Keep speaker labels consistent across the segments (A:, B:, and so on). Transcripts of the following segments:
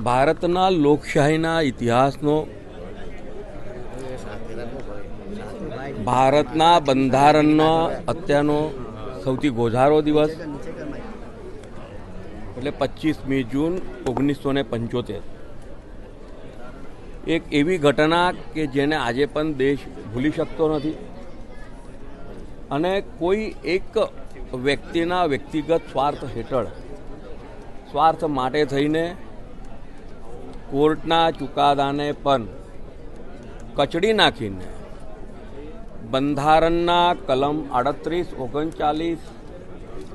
A: ભારતના લોકશાહીના ઇતિહાસનો ભારતના બંધારણનો અત્યારનો સૌથી ગોઝારો દિવસ એટલે પચીસમી જૂન ઓગણીસો ને પંચોતેર. એક એવી ઘટના કે જેને આજે પણ દેશ ભૂલી શકતો નથી અને કોઈ એક વ્યક્તિના વ્યક્તિગત સ્વાર્થ હેઠળ, સ્વાર્થ માટે થઈને કોર્ટના ચુકાદાને પણ કચડી નાખીને બંધારણના કલમ આડત્રીસ, ઓગણચાલીસ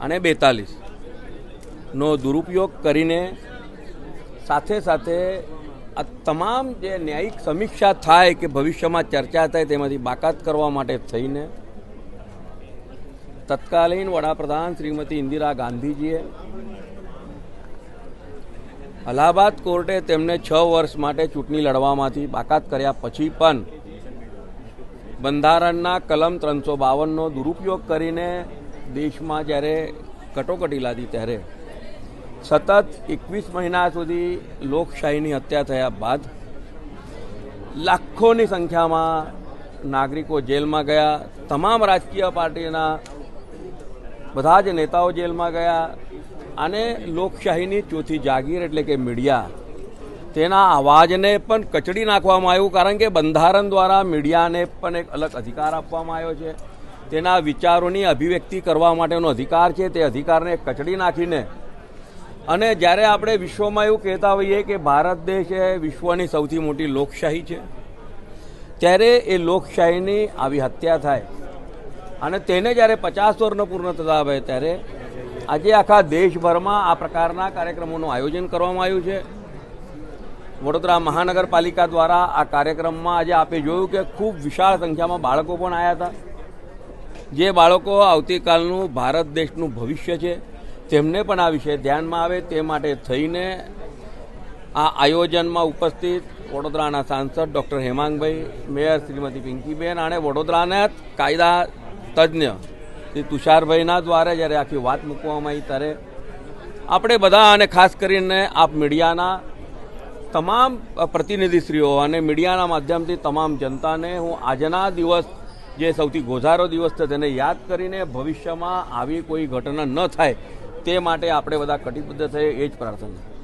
A: અને બેતાલીસનો દુરુપયોગ કરીને સાથે સાથે આ તમામ જે ન્યાયિક સમીક્ષા થાય કે ભવિષ્યમાં ચર્ચા થાય તેમાંથી બાકાત કરવા માટે થઈને તત્કાલીન વડાપ્રધાન શ્રીમતી ઇન્દિરા ગાંધીજીએ અલ્હાબાદ કોર્ટે તેમને છ વર્ષ માટે ચૂંટણી લડવામાંથી બાકાત કર્યા પછી પણ બંધારણના કલમ ત્રણસો બાવનનો દુરુપયોગ કરીને દેશમાં જ્યારે કટોકટી લાદી ત્યારે સતત એકવીસ મહિના સુધી લોકશાહીની હત્યા થયા બાદ લાખોની સંખ્યામાં નાગરિકો જેલમાં ગયા. તમામ રાજકીય પાર્ટીના બધા જ નેતાઓ જેલમાં ગયા. અને લોકશાહીની ચોથી જાગીર એટલે કે મીડિયા, તેના અવાજને પણ કચડી નાખવામાં આવ્યું કારણ કે બંધારણ દ્વારા મીડિયાને પણ એક અલગ અધિકાર આપવામાં આવ્યો છે. તેના વિચારોની અભિવ્યક્તિ કરવા માટેનો અધિકાર છે. તે અધિકારને કચડી નાખીને અને જ્યારે આપણે વિશ્વમાં એવું કહેતા હોઈએ કે ભારત દેશ એ વિશ્વની સૌથી મોટી લોકશાહી છે, ત્યારે એ લોકશાહીની આવી હત્યા થાય અને તેને જ્યારે પચાસ વર્ષનો પૂર્ણ થતા હોય ત્યારે આજે આખા દેશભરમાં આ પ્રકારના કાર્યક્રમોનું આયોજન કરવામાં આવ્યું છે. વડોદરા મહાનગરપાલિકા દ્વારા આ કાર્યક્રમમાં આજે આપે જોયું કે ખૂબ વિશાળ સંખ્યામાં બાળકો પણ આવ્યા હતા. જે બાળકો આવતીકાલનું ભારત દેશનું ભવિષ્ય છે, તેમને પણ આ વિષય ધ્યાનમાં આવે તે માટે થઈને આ આયોજનમાં ઉપસ્થિત વડોદરાના સાંસદ ડૉક્ટર હેમાંગભાઈ, મેયર શ્રીમતી પિંકીબેન અને વડોદરાના કાયદા તજ્ઞ શ્રી તુષારભાઈના દ્વારા જ્યારે આખી વાત મૂકવામાં આવી ત્યારે આપણે બધા અને ખાસ કરીને આપ મીડિયાના તમામ પ્રતિનિધિશ્રીઓ અને મીડિયાના માધ્યમથી તમામ જનતાને હું આજના દિવસ જે સૌથી ગોઝારો દિવસ છે તેને યાદ કરીને ભવિષ્યમાં આવી કોઈ ઘટના ન થાય તે માટે આપણે બધા કટિબદ્ધ થઈએ, એ જ પ્રાર્થના